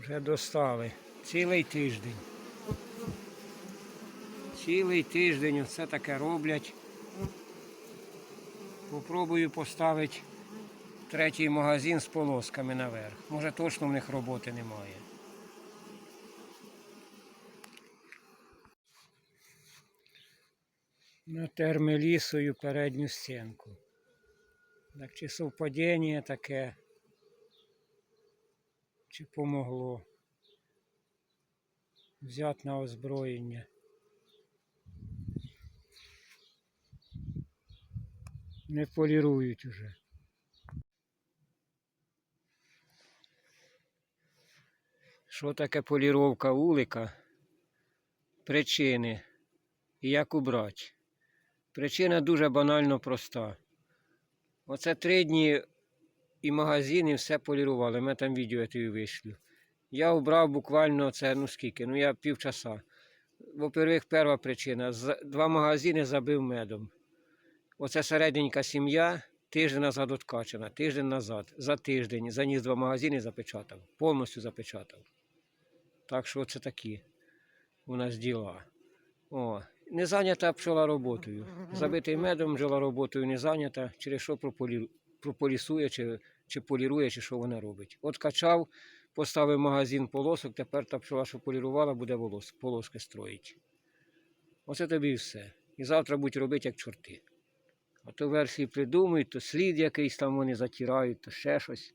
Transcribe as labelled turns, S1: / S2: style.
S1: Вже достали. Цілий тиждень. Цілий тиждень оце таке роблять. Попробую поставити третій магазин з полосками наверх. Може точно в них роботи немає. Натерми лісою передню стінку. Так чи совпадіння таке, чи помогло взяти на озброєння. Не полірують уже. Що таке поліровка вулика? Причини і як убрати. Причина дуже банально проста. Оце три дні і магазини все полірували. Ми там відео я тобі вишлю. Я обрав буквально це, ну скільки, ну я півчаса. Во-первых, перша причина. Два магазини забив медом. Оце середненька сім'я, тиждень назад откачана, тиждень назад, за тиждень заніс два магазини запечатав, повністю запечатав. Так що це такі у нас діла. О, не зайнята пчола роботою. Забитий медом бджола роботою не зайнята, через що прополі... прополісує, чи, чи полірує, чи що вона робить. От качав, поставив магазин полосок, тепер та пчола, що полірувала, буде волос... полоски строїть. Оце тобі і все. І завтра будуть робити як чорти. А то версії придумують, то слід якийсь там вони затирають, то ще щось.